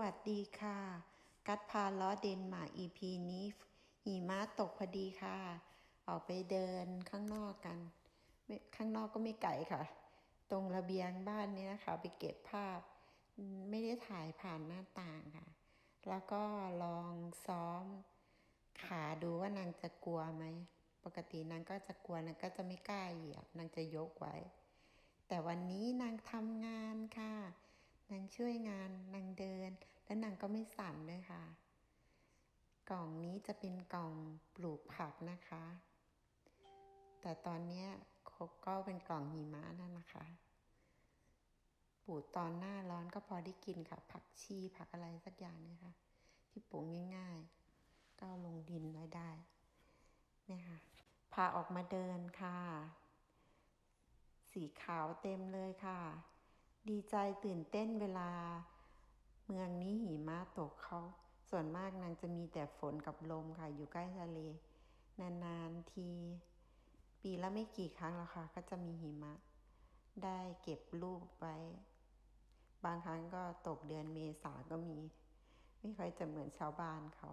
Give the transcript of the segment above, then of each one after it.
วัสดีค่ะ กัดพาล้อเดนมาร์ก EP นี้หิมะตกพอดีค่ะ ออกไปเดินข้างนอกกัน ข้างนอกก็ไม่ไกลค่ะ ตรงระเบียงบ้านนี้นะคะ ไปเก็บภาพ ไม่ได้ถ่ายผ่านหน้าต่างค่ะ แล้วก็ลองซ้อม ขาดูว่านางจะกลัวไหม ปกตินางก็จะกลัวนางก็จะไม่กล้าเหยียบนางจะยกไว้ แต่วันนี้นางทำงานค่ะ นางช่วยงานนางเดิน และนางก็ไม่สั่นด้วยค่ะ กล่องนี้จะเป็นกล่องปลูกผักนะคะ แต่ตอนนี้ก็เป็นกล่องหิมะนั่นนะคะปลูกตอนหน้าร้อนก็พอได้กินค่ะ ผักชีผักอะไรสักอย่างเนี่ยค่ะ ที่ปลูกง่ายๆ ก็ลงดินไว้ได้เนี่ยค่ะพาออกมาเดินค่ะ สีขาวเต็มเลยค่ะ ดีใจตื่นเต้นเวลา เมืองนี้หิมะตกเขา ส่วนมากนางจะมีแต่ฝนกับลมค่ะ อยู่ใกล้ทะเล นานๆที ปีละไม่กี่ครั้งแล้วค่ะ ก็จะมีหิมะ ได้เก็บรูปไว้ บางครั้งก็ตกเดือนเมษาก็มี ไม่ค่อยจะเหมือนชาวบ้านเขา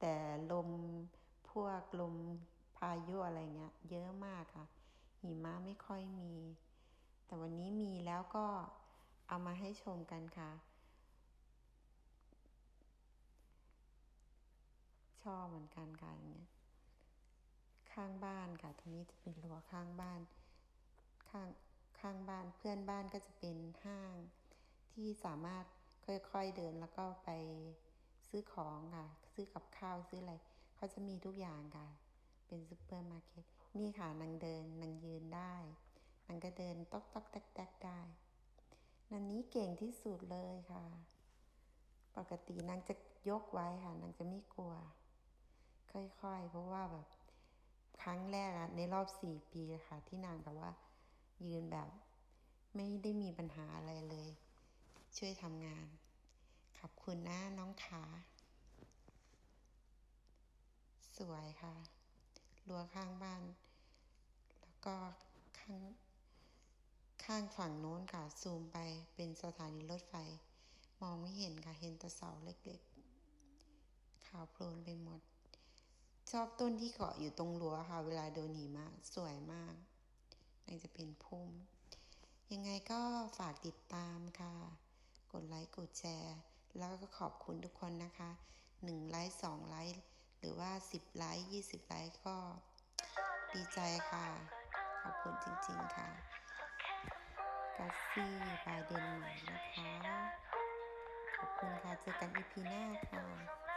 แต่ลมพวกลมพายุอะไรเงี้ย เยอะมากค่ะ หิมะไม่ค่อยมีแต่วันนี้มี แล้วก็เอามาให้ชมกันค่ะ ชอบเหมือนกันค่ะอย่างเงี้ยข้างบ้านค่ะตรงนี้จะเป็นรั้วข้างบ้านข้างข้างบ้านเพื่อนบ้านก็จะเป็นห้าง ที่สามารถค่อยๆเดินแล้วก็ไปซื้อของค่ะ ซื้อกับข้าวซื้ออะไรเขาจะมีทุกอย่างค่ะ เป็นซูเปอร์มาร์เก็ตนี่ค่ะนางเดินนางยืนได้นางก็เดินตอกตอกแตก นี้เก่งที่สุดเลยค่ะ ปกตินางจะยกไว้ค่ะนางจะไม่กลัว ค่อยๆ เพราะว่าแบบครั้งแรกอะในรอบสี่ปีค่ะ ที่นางแบบว่า ยืนแบบไม่ได้มีปัญหาอะไรเลย ช่วยทำงาน ขอบคุณนะน้องขา สวยค่ะ รั้วข้างบ้าน แล้วก็ข้าง ข้างฝั่งโน้นค่ะ ซูมไปเป็นสถานีรถไฟ มองไม่เห็นค่ะ เห็นแต่เสาเล็กๆ ขาวโพลนไปหมด ชอบต้นที่เกาะอยู่ตรงรั้วค่ะ เวลาโดนหิมะสวยมากน่าจะเป็นพุ่ม ยังไงก็ฝากติดตามค่ะ กดไลค์ กดแชร์ แล้วก็ขอบคุณทุกคนนะคะหนึ่งไลค์สองไลค์ หรือว่าสิบไลค์ยี่สิบไลค์ก็ดีใจค่ะ ขอบคุณจริง ๆ ค่ะ กัสซี่บายเดนมาร์กนะคะ ขอบคุณค่ะ เจอกันอีพีหน้าค่ะ